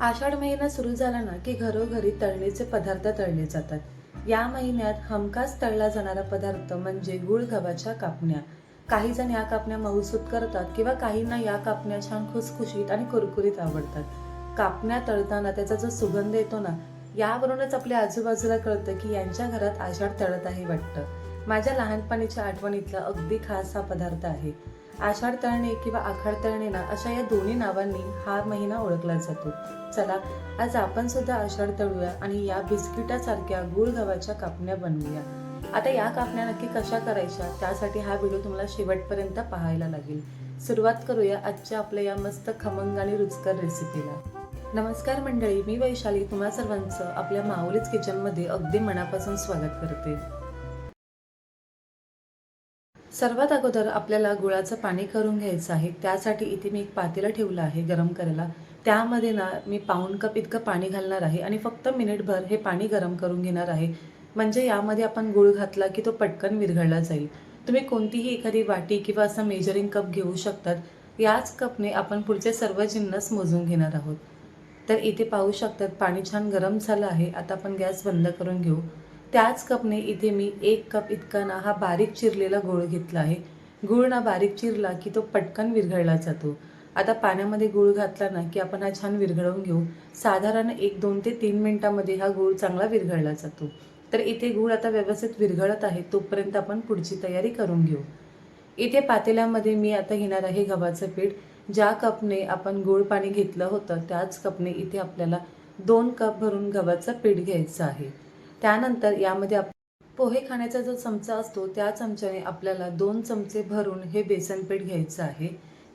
आषाढ महिना सुरू झाला ना की घरोघरी तळणीचे पदार्थ तळले जातात. या महिन्यात हमखास तळला जाणारा पदार्थ म्हणजे गुळ गव्हाच्या कापण्या. काही जण या कापण्या मऊसूत करतात किंवा काहींना या कापण्या छान खुसखुशीत आणि कुरकुरीत आवडतात. कापण्या तळताना त्याचा जो सुगंध येतो ना यावरूनच आपल्या आजूबाजूला कळतं की यांच्या घरात आषाढ तळत आहे वाटतं. माझ्या लहानपणीच्या आठवणीतला अगदी खास हा पदार्थ आहे. आषाढ तळणे किंवा आखाड तळणे ना अशा या दोन्ही नावांनी हा महिना ओळखला जातो. चला आज आपण सुद्धा आषाढ तळूया आणि या बिस्किटासारख्या गुळ गव्हाच्या कापण्या बनवूया. आता या कापण्या नक्की कशा करायच्या त्यासाठी हा व्हिडिओ तुम्हाला शेवटपर्यंत पाहायला लागेल. सुरुवात करूया आजच्या आपल्या या मस्त खमंग आणि रुचकर रेसिपीला नमस्कार मंडळी मी वैशाली तुम्हा सर्वांचं आपल्या माऊलीच किचनमध्ये अगदी मनापासून स्वागत करते. सर्वात अगोदर आपल्याला गुळाचं पाणी करून घ्यायचं आहे. त्यासाठी इथे मी एक पातेलं ठेवलं आहे गरम करायला. त्यामध्ये ना मी पाऊण कप इतकं पाणी घालणार आहे आणि फक्त मिनिटभर हे पाणी गरम करून घेणार आहे. म्हणजे यामध्ये आपण गुळ घातला की तो पटकन विरघळला जाईल. तुम्ही कोणतीही एखादी वाटी किंवा असं मेजरिंग कप घेऊ शकतात. याच कपने आपण पुढचे सर्व जिन्नस मोजून घेणार आहोत. तर इथे पाहू शकतात पाणी छान गरम झालं आहे. आता आपण गॅस बंद करून घेऊ. त्याच कपने इथे मी एक कप इतका ना हा बारीक चिरलेला गुळ घेतला आहे. गुळ ना बारीक चिरला की तो पटकन विरघळला जातो. आता पाण्यामध्ये गुळ घातला ना की आपण हा छान विरघळवून घेऊ. साधारण एक दोन ते तीन मिनटामध्ये हा गुळ चांगला विरघळला जातो. तर इथे गुळ आता व्यवस्थित विरघळत आहे तोपर्यंत आपण पुढची तयारी करून घेऊ. इथे पातेल्यामध्ये मी आता घेणार आहे गव्हाचं पीठ. ज्या कपने आपण गुळ पाणी घेतलं होतं त्याच कपने इथे आपल्याला दोन कप भरून गव्हाचं पीठ घ्यायचं आहे. त्यानंतर यामध्ये आप पोहे खाण्याचा जो चमचा असतो त्या चमच्याने आपल्याला दोन चमचे भरून हे बेसन पीठ घ्यायचं आहे.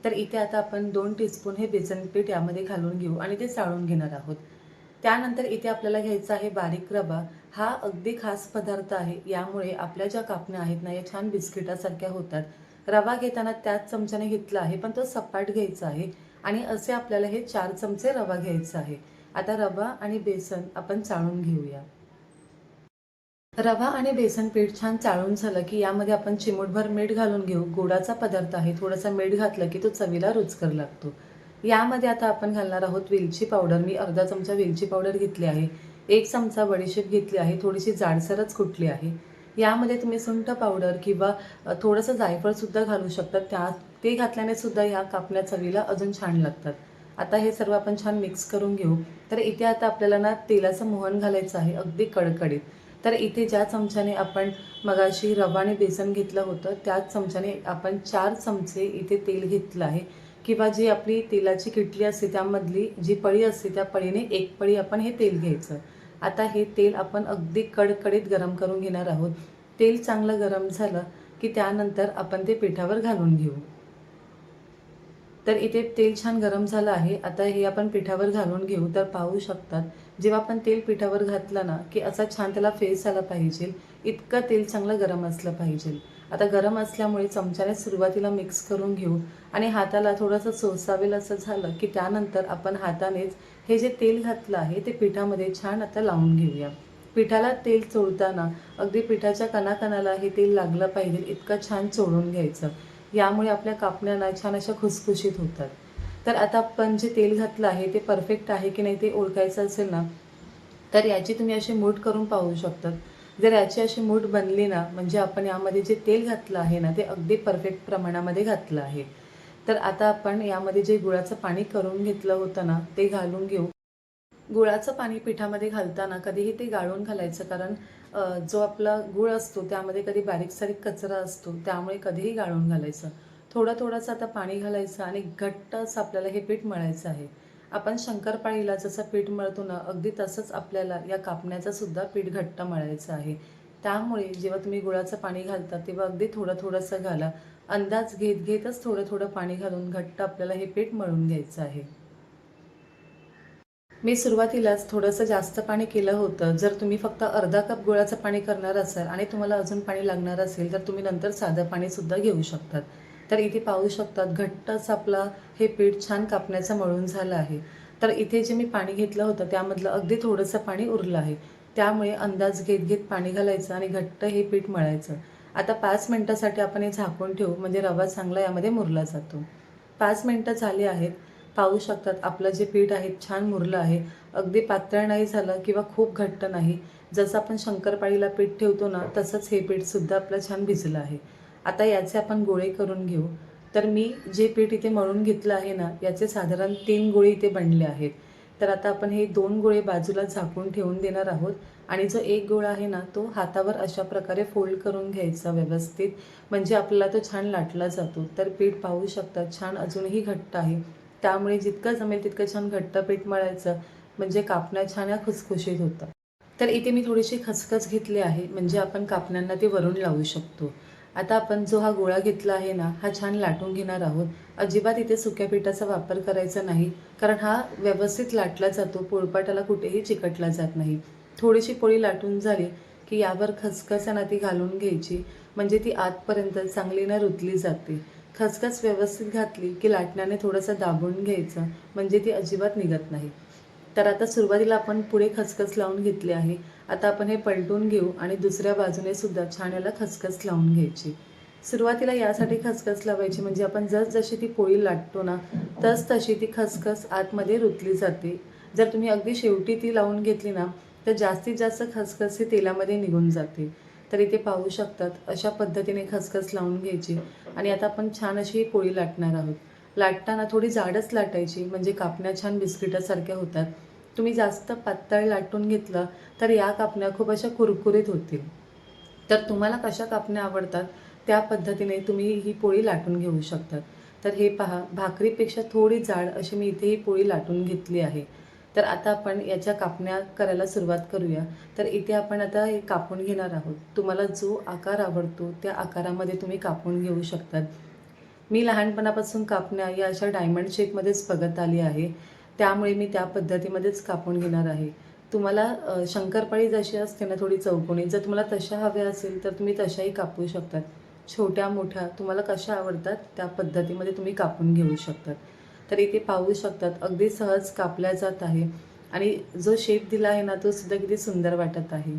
तर इथे आता आपण दोन टीस्पून हे बेसन पीठ यामध्ये घालून घेऊ आणि ते चाळून घेणार आहोत. त्यानंतर इथे आपल्याला घ्यायचा आहे बारीक रवा. हा अगदी खास पदार्थ आहे. यामुळे आपल्या ज्या कापण्या आहेत ना या छान बिस्किटासारख्या होतात. रवा घेताना त्याच चमच्याने घेतला आहे पण तो सपाट घ्यायचा आहे आणि असे आपल्याला हे चार चमचे रवा घ्यायचा आहे. आता रवा आणि बेसन आपण चाळून घेऊया. रवा आणि बेसन पीठ छान चाळून झालं की यामध्ये आपण चिमूटभर मीठ घालून घेऊ. गोडाचा पदार्थ आहे. थोडासा मीठ घातलं की तो चवीला रुचकर लागतो. यामध्ये आता आपण घालणार आहोत वेलची पावडर. मी अर्धा चमचा वेलची पावडर घेतली आहे. एक चमचा बडीशेप घेतली आहे. थोडीशी जाडसरच कुटली आहे. यामध्ये तुम्ही सुंठ पावडर किंवा थोडंसं जायफळसुद्धा घालू शकतात. त्या ते घातल्याने सुद्धा ह्या कापण्या चवीला अजून छान लागतात. आता हे सर्व आपण छान मिक्स करून घेऊ. तर इथे आता आपल्याला ना तेलाचं मोहन घालायचं आहे. अगदी कडकडीत. तर इथे ज्या चमच्याने आपण मगाशी रवा आणि बेसन घेतलं होतं त्याच चमच्याने आपण चार चमचे इथे तेल घेतलं आहे. किंवा जी आपली तेलाची किटली असते त्यामधली जी पळी असते त्या पळीने एक पळी आपण हे तेल घ्यायचं. आता हे तेल आपण अगदी कडकडीत गरम करून घेणार आहोत. तेल चांगलं गरम झालं की त्यानंतर आपण ते पिठावर घालून घेऊ. तर इथे तेल छान गरम झालं आहे. आता हे आपण पिठावर घालून घेऊ. तर पाहू शकतात जेव्हा आपण तेल पिठावर घातलं ना की असा छान त्याला फेस आला पाहिजे. इतकं तेल चांगलं गरम असलं पाहिजे. आता गरम असल्यामुळे चमच्याने सुरुवातीला मिक्स करून घेऊ. आणि हाताला थोडंसं सोसावेल असं झालं की त्यानंतर आपण हातानेच हे जे तेल घातलं आहे ते पिठामध्ये छान आता लावून घेऊया. पिठाला तेल चोळताना अगदी पिठाच्या कणाकणाला हे तेल लागलं पाहिजे. इतकं छान चोळून घ्यायचं. यामुळे आपल्या कापण्याला छान अशा खुसखुशीत होतात. तर आता आपण जे तेल घातलं आहे ते परफेक्ट आहे की नाही ते ओळखायचं असेल ना तर याची तुम्ही अशी मूठ करून पाहू शकतात. जर याची अशी मूठ बनली ना म्हणजे आपण यामध्ये जे तेल घातलं आहे ना ते अगदी परफेक्ट प्रमाणामध्ये घातलं आहे. तर आता आपण यामध्ये जे गुळाचं पाणी करून घेतलं होतं ना ते घालून घेऊ. गुळाचं पाणी पिठामध्ये घालताना कधीही ते गाळून घालायचं कारण जो आपला गुळ असतो त्यामध्ये कधी बारीक सारीक कचरा असतो त्यामुळे कधीही गाळून घालायचं. थोडं थोडंसं आता पाणी घालायचं आणि घट्ट असं आपल्याला हे पीठ मळायचं आहे. आपण शंकरपाळीला जसं पीठ मळतो ना अगदी तसंच आपल्याला या कापण्याचं सुद्धा पीठ घट्ट मळायचं आहे. त्यामुळे जेव्हा तुम्ही गुळाचं पाणी घालता तेव्हा अगदी थोडं थोडंसं घाला. अंदाज घेत घेतच थोडं थोडं पाणी घालून घट्ट आपल्याला हे पीठ मळून घ्यायचं आहे. मी सुरुवातीलाच थोडंसं जास्त पाणी केलं होतं. जर तुम्ही फक्त अर्धा कप गुळाचं पाणी करणार असाल आणि तुम्हाला अजून पाणी लागणार असेल तर तुम्ही नंतर साधं पाणीसुद्धा घेऊ शकतात. तर इथे पाहू शकतात घट्टच आपला हे पीठ छान कापण्याचं मळून झालं आहे. तर इथे जे मी पाणी घेतलं होतं त्यामधलं अगदी थोडंसं पाणी उरलं आहे. त्यामुळे अंदाज घेत घेत पाणी घालायचं आणि घट्ट हे पीठ मळायचं. आता पाच मिनटासाठी आपण हे झाकून ठेवू म्हणजे रवा चांगला यामध्ये मुरला जातो. पाच मिनटं झाली आहेत. पाहू शकतात. आपलं जे पीठ आहे छान मुरलं आहे. अगदी पातळ नाही झालं किंवा खूप घट्ट नाही. जसं आपण शंकरपाळीला पीठ ठेवतो ना तसंच हे पीठसुद्धा आपलं छान भिजलं आहे. आता याचे आपण गोळे करून घेऊ. तर मी जे पीठ इथे मळून घेतलं आहे ना याचे साधारण तीन गोळे इथे बनले आहेत. तर आता आपण हे दोन गोळे बाजूला झाकून ठेवून देणार आहोत. आणि जो एक गोळा आहे ना तो हातावर अशा प्रकारे फोल्ड करून घ्यायचा व्यवस्थित. म्हणजे आपल्याला तो छान लाटला जातो. तर पीठ पाहू शकतात छान अजूनही घट्ट आहे. त्यामुळे जितकं जमेल तितकं छान घट्ट पीठ मळायचं म्हणजे कापण्या छान खुसखुशीत होतात तर इथे मी थोडीशी खसखस घेतली आहे म्हणजे आपण कापण्यांना ते वरून लावू शकतो. आता आपण जो हा गोळा घेतला आहे ना हा छान लाटून घेणार आहोत. अजिबात इथे सुक्या पिठाचा वापर करायचा नाही कारण हा व्यवस्थित लाटला जातो पोळपाटाला कुठेही चिकटला जात नाही. थोडीशी पोळी लाटून झाली की यावर खसखस ना ती घालून घ्यायची म्हणजे ती आतपर्यंत चांगलीनं रुतली जाते. खसखस व्यवस्थित घातली की लाटण्याने थोडंसं दाबून घ्यायचं म्हणजे ती अजिबात निघत नाही. तर आता सुरुवातीला आपण पुढे खसखस लावून घेतली आहे. आता आपण हे पलटून घेऊ आणि दुसऱ्या बाजूने सुद्धा छान याला खसखस लावून घ्यायची. सुरुवातीला यासाठी खसखस लावायची म्हणजे आपण जसजशी ती पोळी लाटतो ना तस तशी ती खसखस आतमध्ये रुतली जाते. जर तुम्ही अगदी शेवटी ती लावून घेतली ना तर जास्तीत जास्त खसखस ही तेलामध्ये निघून जाते. तर इथे पाहू शकतात. अशा पद्धतीने खसखस लावून घ्यायची. आणि आता आपण छान अशी ही पोळी लाटणार आहोत. लाटताना थोडी जाडच लाटायची म्हणजे कापण्या छान बिस्किटासारख्या होतात. तुम्ही जास्त पातळ लाटून घेतलं तर या कापण्या खूप अशा कुरकुरीत होतील. तर तुम्हाला कशा कापण्या आवडतात त्या पद्धतीने तुम्ही ही पोळी लाटून घेऊ शकतात. तर हे पहा भाकरीपेक्षा थोडी जाड अशी मी इथे ही पोळी लाटून घेतली आहे. तर आता आपण याच्या कापण्या करायला सुरुवात करूया. तर इथे आपण आता हे कापून घेणार आहोत. तुम्हाला जो आकार आवडतो त्या आकारामध्ये तुम्ही कापून घेऊ शकतात. मी लहानपणापासून कापण्या या अशा डायमंड शेपमध्येच बघत आली आहे. त्यामुळे मी त्या पद्धतीमध्येच कापून घेणार आहे. तुम्हाला शंकरपाळी जशी असते ना थोडी चौकोणी जर तुम्हाला तशा हव्या असेल तर तुम्ही तशाही कापू शकतात. छोट्या मोठ्या तुम्हाला कशा आवडतात त्या पद्धतीमध्ये तुम्ही कापून घेऊ शकतात. तर इथे पाहू शकतात. अगदी सहज कापल्या जात आहे. आणि जो शेप दिला आहे ना तो सुद्धा किती सुंदर वाटत आहे.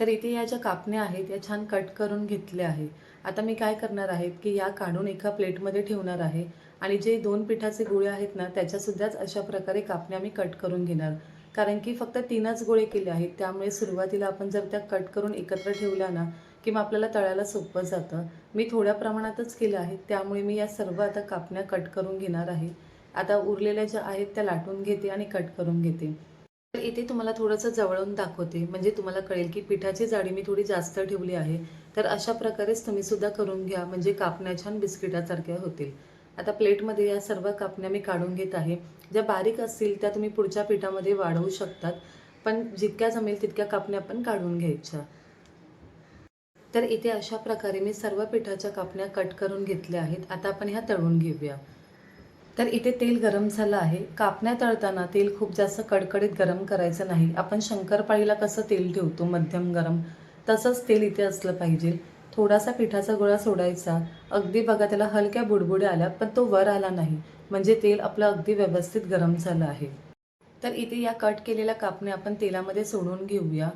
तर इथे या ज्या कापण्या आहेत या छान कट करून घेतल्या आहे आता मी काय करणार आहे की या काढून एका प्लेटमध्ये ठेवणार आहे. आणि जे दोन पिठाचे गोळे आहेत ना त्याच्यासुद्धाच अशा प्रकारे कापण्या मी कट करून घेणार. कारण की फक्त तीनच गोळे केले आहेत. त्यामुळे सुरुवातीला आपण जर त्या कट करून एकत्र ठेवल्या ना की मग आपल्याला तळायला सोपं जातं. मी थोड्या प्रमाणातच केलं आहे त्यामुळे मी या सर्व आता कापण्या कट करून घेणार आहे. आता उरलेल्या ज्या आहेत त्या लाटून घेते आणि कट करून घेते. तर इथे तुम्हाला थोडंसं जवळून दाखवते. म्हणजे तुम्हाला कळेल की पिठाची जाडी मी थोडी जास्त ठेवली आहे. तर अशा प्रकारेच तुम्ही सुद्धा करून घ्या. म्हणजे कापण्या छान बिस्किटासारख्या होतील. आता प्लेटमध्ये या सर्व कापण्या मी काढून घेत आहे. ज्या बारीक असतील त्या तुम्ही पुढच्या पिठामध्ये वाढवू शकतात. पण जितक्या जमेल तितक्या कापण्या पण काढून घ्यायच्या. तर इथे अशा प्रकारे मी सर्व पिठाच्या कापण्या कट करून घेतल्या आहेत. आता आपण ह्या तळून घेऊया. तर इथे तेल गरम झालं आहे. कापण्या तळताना तेल खूप जास्त कडकडीत गरम करायचं नाही. आपण शंकरपाळीला कसं तेल ठेवतो? मध्यम गरम. तसंच तेल इथे असलं पाहिजे. थोडासा पिठाचा गोळा सोडायचा. अगदी बघा त्याला हलक्या बुडबुड्या आल्या पण तो वर आला नाही. म्हणजे तेल आपलं अगदी व्यवस्थित गरम झालं आहे. तर इथे या कट केलेल्या कापण्या आपण तेलामध्ये सोडून घेऊया.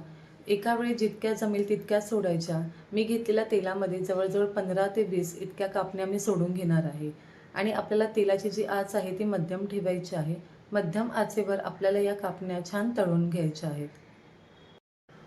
एका वेळी जितक्या जमेल तितक्या सोडायच्या. मी घेतलेल्या तेलामध्ये जवळजवळ पंधरा ते वीस इतक्या कापण्या मी सोडून घेणार आहे. आणि आपल्याला तेलाची जी आच आहे ती मध्यम ठेवायची आहे. मध्यम आचेवर आपल्याला या कापण्या छान तळून घ्यायच्या आहेत.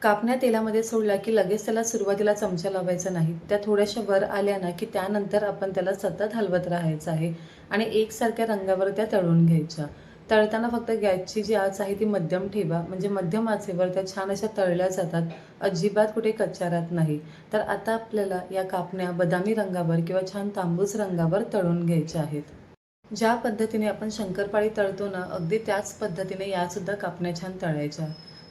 कापण्या तेलामध्ये सोडल्या की लगेच त्याला सुरुवातीला चमचा लावायचा नाही. त्या थोड्याशा वर आल्या ना की त्यानंतर आपण त्याला सतत हलवत राहायचं आहे. आणि एकसारख्या रंगावर त्या तळून घ्यायच्या. तळताना फक्त गॅसची जी आच आहे ती मध्यम ठेवा. म्हणजे मध्यम आचेवर त्या छान अशा तळल्या जातात. अजिबात कुठे कच्च्या राहत नाही. तर आता आपल्याला या कापण्या बदामी रंगावर किंवा छान तांबूस रंगावर तळून घ्यायच्या आहेत. ज्या पद्धतीने आपण शंकरपाळी तळतो ना अगदी त्याच पद्धतीने यासुद्धा कापण्या छान तळायच्या.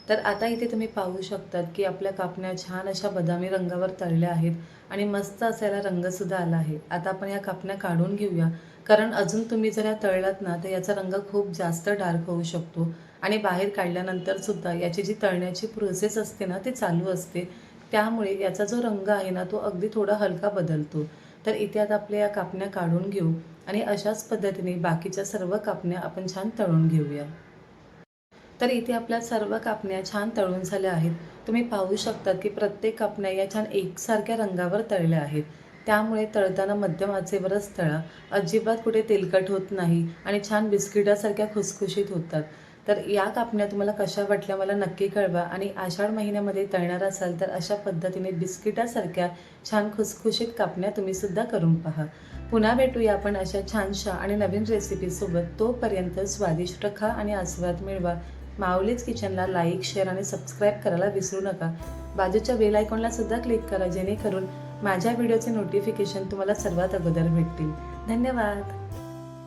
तर आता इथे तुम्ही पाहू शकतात की आपल्या कापण्या छान अशा बदामी रंगावर तळल्या आहेत आणि मस्त असायला रंगसुद्धा आला आहे. आता आपण या कापण्या काढून घेऊया. कारण अजून तुम्ही जर या तळलात ना तर याचा रंग खूप जास्त डार्क होऊ शकतो. आणि बाहेर काढल्यानंतर सुद्धा याची जी तळण्याची प्रोसेस असते ना ती चालू असते. त्यामुळे याचा जो रंग आहे ना तो अगदी थोडा हलका बदलतो. तर इथे आता आपल्या या कापण्या काढून घेऊ आणि अशाच पद्धतीने बाकीच्या सर्व कापण्या आपण छान तळून घेऊया. तर इथे आपल्या सर्व कापण्या छान तळून झाल्या आहेत. तुम्ही पाहू शकतात की प्रत्येक कापण्या या छान एकसारख्या रंगावर तळल्या आहेत. त्यामुळे तळताना मध्यम आचेवरच तळा. अजिबात कुठे तेलकट होत नाही आणि छान बिस्किटासारख्या खुसखुशीत होतात. तर या कापण्या तुम्हाला कशा वाटल्या मला नक्की कळवा आणि आषाढ महिन्यामध्ये तळणार असाल तर अशा पद्धतीने बिस्किटासारख्या छान खुसखुशीत कापण्या तुम्ही सुद्धा करून पहा. पुन्हा भेटूया आपण अशा छानशा आणि नवीन रेसिपीसोबत तोपर्यंत स्वादिष्ट खा आणि आस्वाद मिळवा. माऊलीच किचनला लाईक शेअर आणि सबस्क्राईब करायला विसरू नका. बाजूच्या बेल आयकॉनला सुद्धा क्लिक करा जेणेकरून माझ्या व्हिडिओचे नोटिफिकेशन तुम्हाला सर्वात अगोदर भेटतील. धन्यवाद.